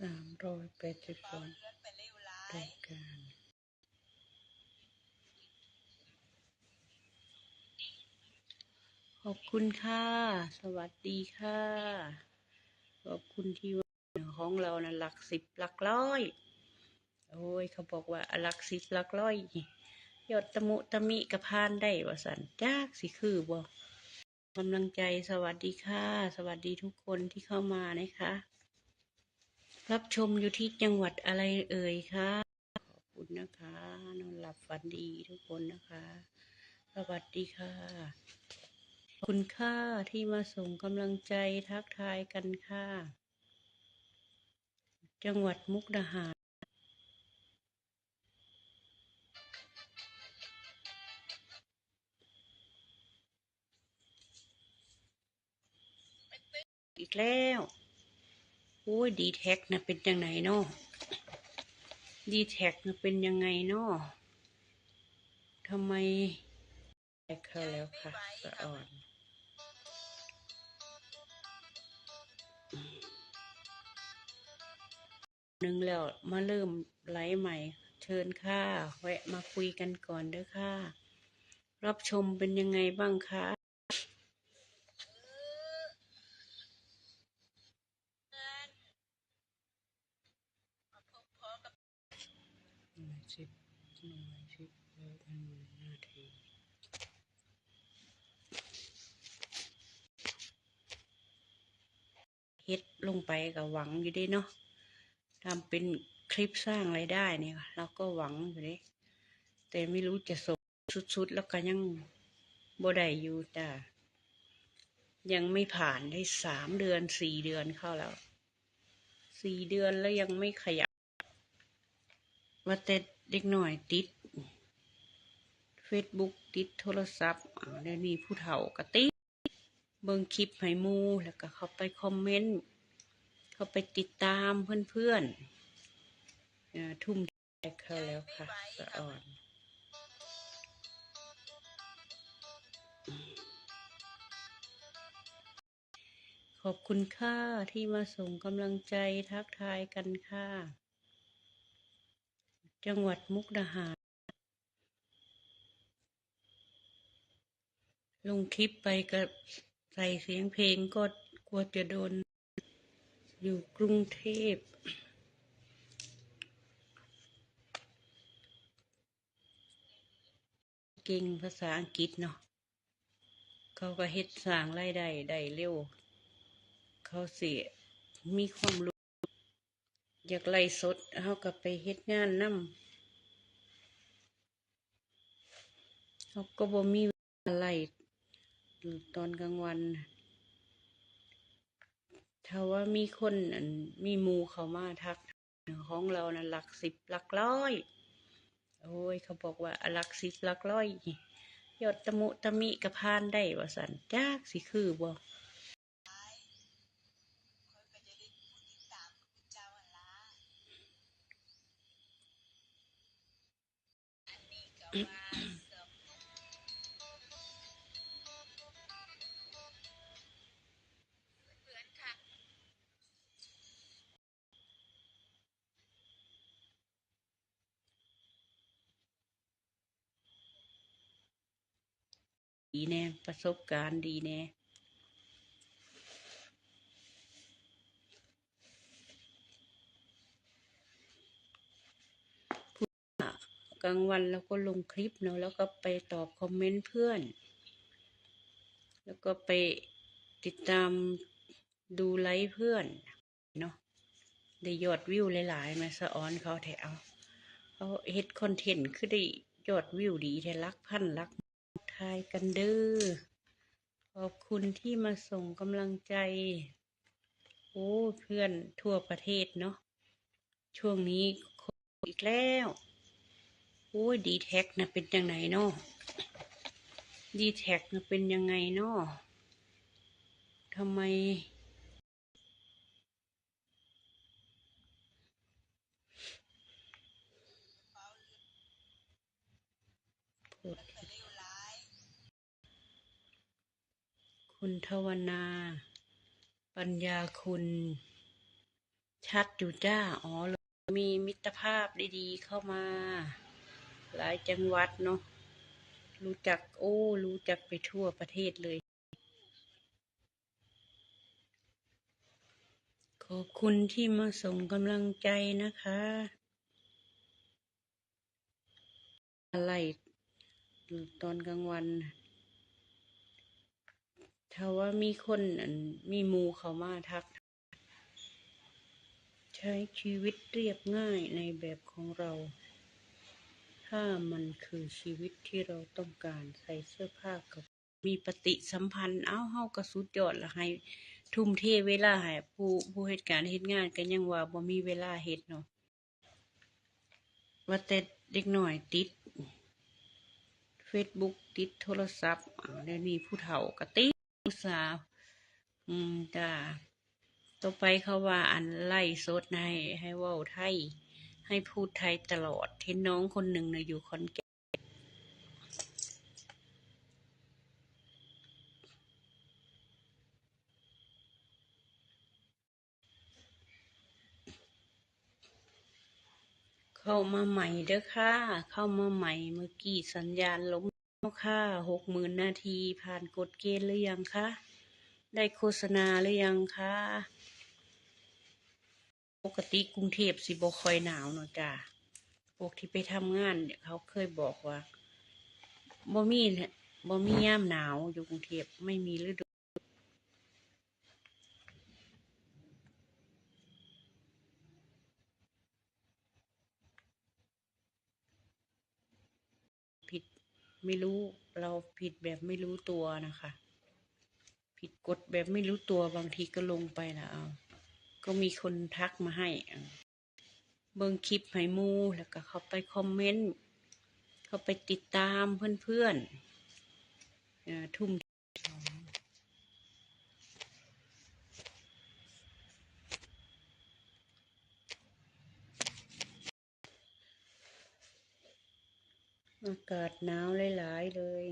สามร้อยแปดสิบสองรายการขอบคุณค่ะ สวัสดีค่ะ ขอบคุณที่ว่าของเรานะหลักสิบหลักร้อย โอ้ย เขาบอกว่าหลักสิบหลักร้อย ยอดตะมุตะมิกระพานได้ว่าสันจ้ากสิคือบอกกำลังใจสวัสดีค่ะ สวัสดีทุกคนที่เข้ามานะคะ รับชมอยู่ที่จังหวัดอะไรเอ่ยคะขอบคุณนะคะนอนหลับฝันดีทุกคนนะคะ สวัสดีค่ะ คุณค่าที่มาส่งกำลังใจทักทายกันค่ะ จังหวัดมุกดาหารอีกแล้ว อ้ดีแท็กนะเป็นยังไงเนาะดีแท็กนะเป็นยังไงเนาะทำไมแท็กเขาแล้วค่ะสะอ่อนหนึ่งแล้วมาเริ่มไลฟ์ใหม่ เชิญค่ะแวะมาคุยกันก่อนเด้อค่ะ รับชมเป็นยังไงบ้างคะหน่วยสิบ หน่วยสิบเออหนึ่งนาทีเฮ็ดลงไปกับหวังอยู่ด้เนาะทำเป็นคลิปสร้างรายได้เนี่ยเราก็หวังอยู่เลยแต่ไม่รู้จะส่งสุดๆ แล้วก็ยังบ่ได้อยู่จ้ะยังไม่ผ่านได้สามเดือนสี่เดือนเข้าแล้วสี่เดือนแล้วยังไม่ขยับว่าแต่ เด็กหน่อยติด Facebook ติดโทรศัพท์อ่าเดี๋ยวนี้ผู้เฒ่าก็ติดเบิ่งคลิปให้มูแล้วก็เข้าไปคอมเมนต์เข้าไปติดตามเพื่อนๆอ่อทุ่มเทเขาแล้วค่ะสะอ่อนขอบคุณค่ะที่มาส่งกำลังใจทักทายกันค่ะ จังหวัดมุกดาหาร ลงคลิปไปกับใส่เสียงเพลงก็กลัวจะโดน อยู่กรุงเทพเก่งภาษาอังกฤษเนาะเขาก็เฮ็ดสร้างรายได้ได้เร็ว เขาเสียมีความรู้ อยากไล่สดเขาก็ไปเฮ็ดงานนำเขาก็บ่มีเวลาไล่ตอนกลางวัน ถ้าว่ามีคนอันมีมูเขามาทักของเรานะหลักสิบหลักร้อย โอ้ย เขาบอกว่าหลักสิบหลักร้อยยอดตะมุตะมิกระพานได้ว่าสันจากสิคือบ่ ดีแน่ประสบการณ์ดีแน่ กลางวันเราก็ลงคลิปเนาะแล้วก็ไปตอบคอมเมนต์เพื่อน แล้วก็ไปติดตามดูไลฟ์เพื่อนเนาะได้ยอดวิวหลายๆมาสะออนเขาแถวเขาเฮ็ดคอนเทนต์คือได้ยอดวิวดีแทลักพันลักทายกันเด้อขอบคุณที่มาส่งกำลังใจ โอ้เพื่อนทั่วประเทศเนาะช่วงนี้โควิดอีกแล้ว โอ้ยดีแท็กนะเป็นยังไงเนาะดีแท็กนะเป็นยังไงเนาะทำไม คุณทวนา ปัญญาคุณ ชัดอยู่จ้า อ๋อ มีมิตรภาพดีๆเข้ามา หลายจังหวัดเนาะรู้จักโอ้ รู้จักไปทั่วประเทศเลย ขอบคุณที่มาส่งกำลังใจนะคะ อะไรตอนกลางวัน ถ้าว่ามีคนมีมูเขามาทัก ใช้ชีวิตเรียบง่ายในแบบของเรา ถ้ามันคือชีวิตที่เราต้องการใส่เสื้อผ้ากับมีปฏิสัมพันธ์ เอ้าเฮาก็สุดยอดละให้ ทุ่มเทเวลาให้ผู้ผู้เหตุการณ์เฮ็ดงานก็ยังว่าบ่มีเวลาเฮ็ดเนาะว่าแต่เด็กหน้อยติด Facebook ติดโทรศัพท์อ้าวเดี๋ยวนี้ผู้เฒ่าก็ติดผู้สาวอืมจ้าต่อไปเขาว่าอันไล่สดให้ให้ว้าไทย ให้พูดไทยตลอด เห็นน้องคนหนึ่งนะอยู่คอนแก่นเข้ามาใหม่เด้อค่ะ เข้ามาใหม่เมื่อกี้สัญญาณล้มแล้วค่ะหกหมื่นนาทีผ่านกฎเกณฑ์หรือยังคะ ได้โฆษณาหรือยังคะ ปกติกรุงเทพสิบค่อยหนาวเนาะจ้าพวกที่ไปทำงานเนี่ยเขาเคยบอกว่าบ่มีเนี่ยบ่มียามหนาวอยู่กรุงเทพไม่มีฤดูผิดไม่รู้เราผิดแบบไม่รู้ตัวนะคะ ผิดกฎแบบไม่รู้ตัวบางทีก็ลงไปนะเอา ก็มีคนทักมาให้เบิ่งคลิปให้หมูแล้วก็เขาไปคอมเมนต์เขาไปติดตามเพื่อนๆทุ่มอากาศหนาวหลาย ๆ เลย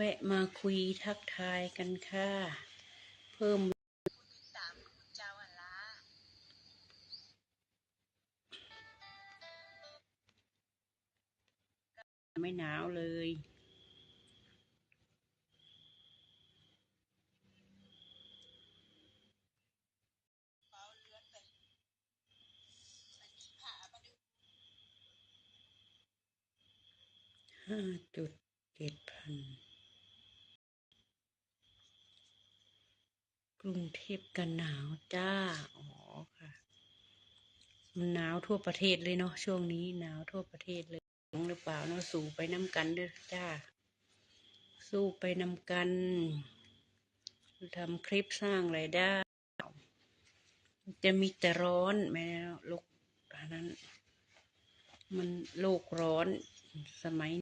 แวะมาคุยทักทายกันค่ะ เพิ่มไม่หนาวเลยห้าจุดเจ็ดพัน รุงเทพกันหนาวจ้า อ๋อค่ะ มันหนาวทั่วประเทศเลยเนาะช่วงนี้หนาวทั่วประเทศเลยหรือเปล่าเนาะสู้ไปน้ำกันเด้อจ้า สู้ไปน้ำกันทำคลิปสร้างรายได้ จะมีแต่ร้อนแม่โลกอันนั้น มันโลกร้อนสมัย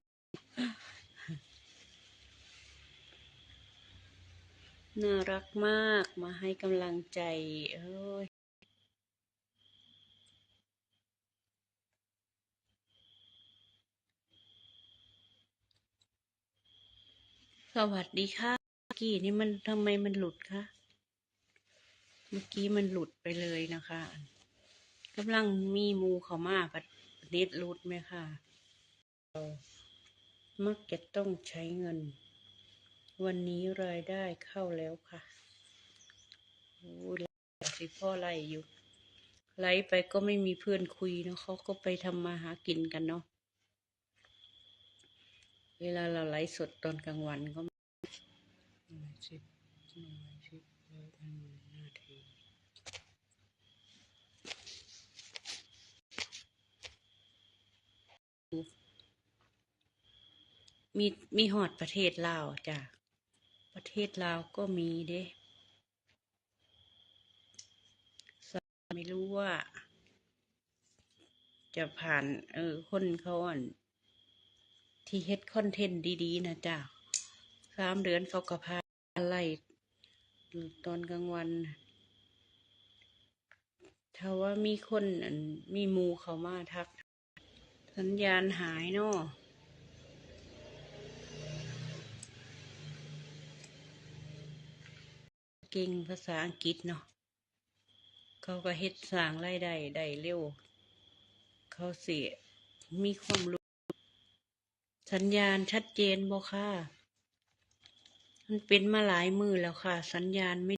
น่ารักมากมาให้กำลังใจ เอ้ยสวัสดีค่ะเมื่อกี้นี่มันทำไมมันหลุดคะเมื่อกี้มันหลุดไปเลยนะคะกำลังมีมูเขามาพัดน็ตหลุดไหมคะเรามักจะต้องใช้เงิน วันนี้รายได้เข้าแล้วค่ะโอ้ยสิพ่อไล่อยู่ ไล่ไปก็ไม่มีเพื่อนคุยเนาะเขาก็ไปทำมาหากินกันเนาะ เวลาเราไลฟ์สดตอนกลางวันก็สิบหน่วยสิบแล้วพันนาทีมีมีหอดประเทศลาวจ้ะ เทศลาวก็มีเด้ไม่รู้ว่า จะผ่าน เออ คนเขาอ่อนที่เฮ็ดคอนเทนต์ดีๆ นะจ้ะสามเดือนเขาก็พาอะไรตอนกลางวัน ถ้าว่ามีคนมีมูเขามาทัก สัญญาณหายเนาะ เก่งภาษาอังกฤษเนาะเขาก็เฮ็ดสร้างรายได้ได้เร็ว เขาเสียมีความรู้ สัญญาณชัดเจนบ่ค่ะ มันเป็นมาหลายมือแล้วค่ะ สัญญาณไม่